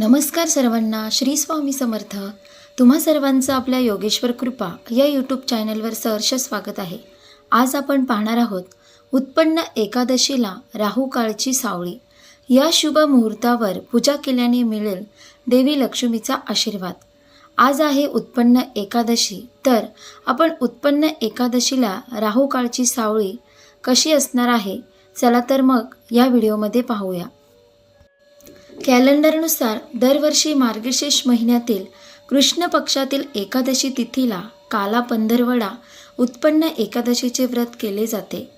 नमस्कार सर्वांना श्री स्वामी समर्थ. तुम्हा सर्वांचं आपल्या योगेश्वर कृपा या यूट्यूब चॅनलवर सहर्ष स्वागत आहे. आज आपण पाहणार आहोत उत्पन्न एकादशीला राहू काळची सावळी. या शुभ मुहूर्तावर पूजा केल्याने मिळेल देवी लक्ष्मीचा आशीर्वाद. आज आहे उत्पन्न एकादशी तर आपण उत्पन्न एकादशीला राहू काळची सावळी कशी असणार आहे चला तर मग या व्हिडिओमध्ये पाहूया. कॅलेंडरनुसार दरवर्षी मार्गशीर्ष महिन्यातील कृष्ण पक्षातील एकादशी तिथीला काला पंधरवडा उत्पन्न एकादशीचे व्रत केले जाते.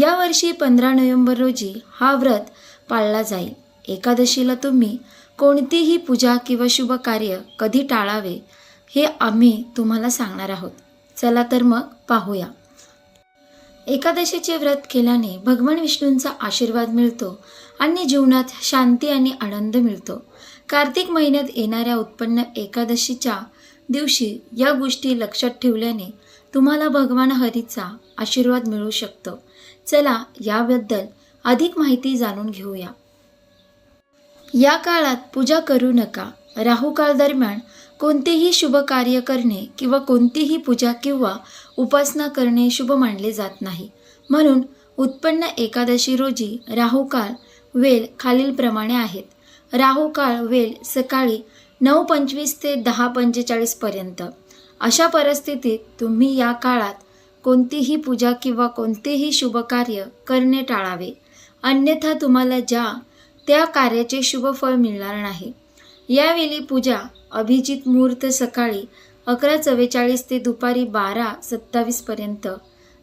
यावर्षी पंधरा नोव्हेंबर रोजी हा व्रत पाळला जाईल. एकादशीला तुम्ही कोणतीही पूजा किंवा शुभ कार्य कधी टाळावे हे आम्ही तुम्हाला सांगणार आहोत. चला तर मग पाहूया. एकादशीचे व्रत केल्याने भगवान विष्णूंचा आशीर्वाद मिळतो आणि जीवनात शांती आणि आनंद मिळतो. कार्तिक महिन्यात येणाऱ्या उत्पन्न एकादशीच्या दिवशी या गोष्टी लक्षात ठेवल्याने तुम्हाला भगवान हरीचा आशीर्वाद मिळू शकतो. चला याबद्दल अधिक माहिती जाणून घेऊया. या काळात पूजा करू नका. राहू काळ दरम्यान कोणतेही शुभ कार्य करणे किंवा कोणतीही पूजा किंवा उपासना करणे शुभ मानले जात नाही. म्हणून उत्पन्न एकादशी रोजी राहू काळ वेल खालीलप्रमाणे आहेत. राहू काळ वेल सकाळी नऊ पंचवीस ते दहा पंचेचाळीसपर्यंत अशा परिस्थितीत तुम्ही या काळात कोणतीही पूजा किंवा कोणतेही शुभ कार्य करणे टाळावे. अन्यथा तुम्हाला ज्या त्या कार्याचे शुभ फळ मिळणार नाही. यावेळी पूजा अभिजित मुहूर्त सकाळी अकरा चव्वेचाळीस ते दुपारी बारा सत्तावीसपर्यंत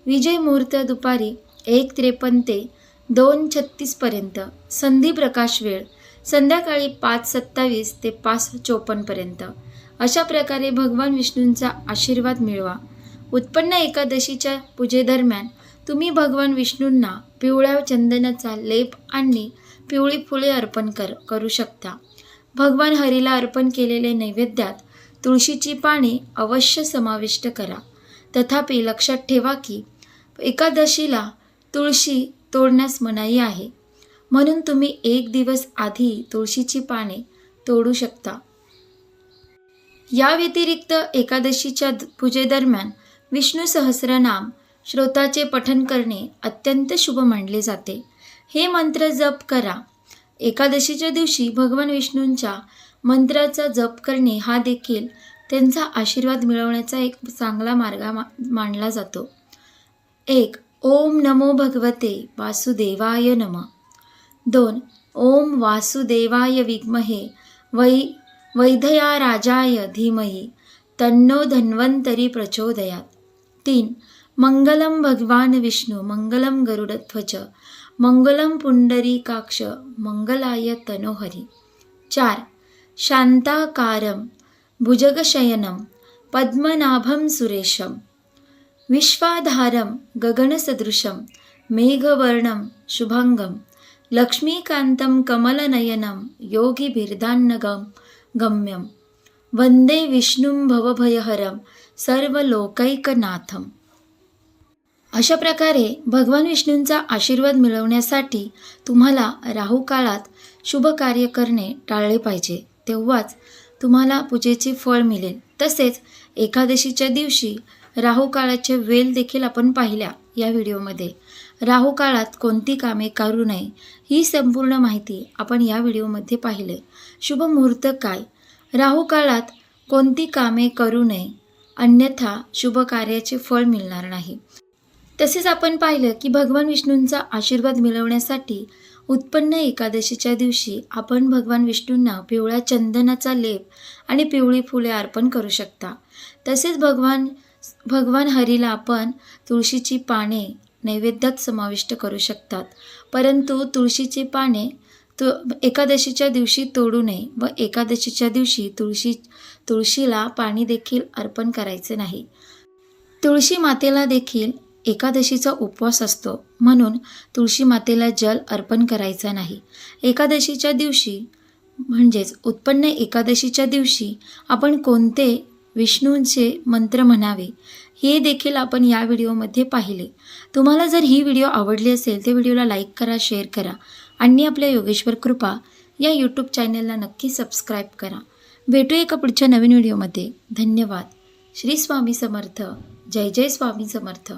विजय मुहूर्त दुपारी एक त्रेपन्न ते दोन छत्तीसपर्यंत संधी प्रकाश वेळ संध्याकाळी पाच सत्तावीस ते पाच चोपन्नपर्यंत अशा प्रकारे भगवान विष्णूंचा आशीर्वाद मिळवा. उत्पन्न एकादशीच्या पूजेदरम्यान तुम्ही भगवान विष्णूंना पिवळ्या चंदनाचा लेप आणि पिवळी फुले अर्पण कर करू शकता. भगवान हरीला अर्पण केलेले नैवेद्यात तुळशीची पाने अवश्य समाविष्ट करा. तथापि लक्षात ठेवा की एकादशीला तुळशी तोडण्यास मनाई आहे. म्हणून तुम्ही एक दिवस आधी तुळशीची पाने तोडू शकता. या व्यतिरिक्त एकादशीच्या पूजेदरम्यान विष्णू सहस्रनाम श्रोताचे पठन करणे अत्यंत शुभ मानले जाते. हे मंत्र जप करा. एकादशीच्या दिवशी भगवान विष्णूंच्या मंत्राचा जप करणे हा देखील त्यांचा आशीर्वाद मिळवण्याचा एक चांगला मार्ग मा मानला जातो. एक ओम नमो भगवते वासुदेवाय नम. दोन ओम वासुदेवाय विद्महे वै वैधया राजाय धीमहि तन्नो धन्वंतरी प्रचोदयात. तीन मंगलम भगवान विष्णू मंगलम गरुडध्वज मंगलम पुंडरीकाक्ष मंगलाय तनोहरी. चार शांताकारं भुजगशयनं पद्मनाभं सुरेशं विश्वाधारं गगनसदृशं मेघवर्णं शुभाङ्गं लक्ष्मीकान्तं कमलनयनं योगिभिर्दान्नगं गम्यं वन्दे विष्णुं भवभयहरं सर्वलोकैकनाथम् अशा प्रकारे भगवान विष्णूंचा आशीर्वाद मिळवण्यासाठी तुम्हाला राहू काळात शुभ कार्य करणे टाळले पाहिजे. तेव्हाच तुम्हाला पूजेचे फळ मिळेल. तसेच एकादशीच्या दिवशी राहू काळाचे वेल देखील आपण पाहिल्या या व्हिडिओमध्ये. राहू काळात कोणती कामे करू नये ही संपूर्ण माहिती आपण या व्हिडिओमध्ये पाहिले. शुभ मुहूर्त काय? राहू काळात कोणती कामे करू नये? अन्यथा शुभ कार्याचे फळ मिळणार नाही. तसेच आपण पाहिलं की भगवान विष्णूंचा आशीर्वाद मिळवण्यासाठी उत्पन्न एकादशीच्या दिवशी आपण भगवान विष्णूंना पिवळ्या चंदनाचा लेप आणि पिवळी फुले अर्पण करू शकता. तसेच भगवान भगवान हरीला आपण तुळशीची पाने नैवेद्यात समाविष्ट करू शकतात. परंतु तुळशीची पाने तु एकादशीच्या दिवशी तोडू नये व एकादशीच्या दिवशी तुळशी तुळशीला पाणी देखील अर्पण करायचे नाही. तुळशी मातेला देखील एकादशीचा उपवास असतो. म्हणून तुळशी मातेला जल अर्पण करायचा नाही. एकादशीच्या दिवशी म्हणजेच उत्पन्न एकादशीच्या दिवशी आपण कोणते विष्णूंचे मंत्र म्हणावे हे देखील आपण या व्हिडिओमध्ये पाहिले. तुम्हाला जर ही व्हिडिओ आवडली असेल तर व्हिडिओला लाईक करा शेअर करा आणि आपल्या योगेश्वर कृपा या यूट्यूब चॅनलला नक्की सबस्क्राईब करा. भेटूया एका पुढच्या नवीन व्हिडिओमध्ये. धन्यवाद. श्री स्वामी समर्थ. जय जय स्वामी समर्थ.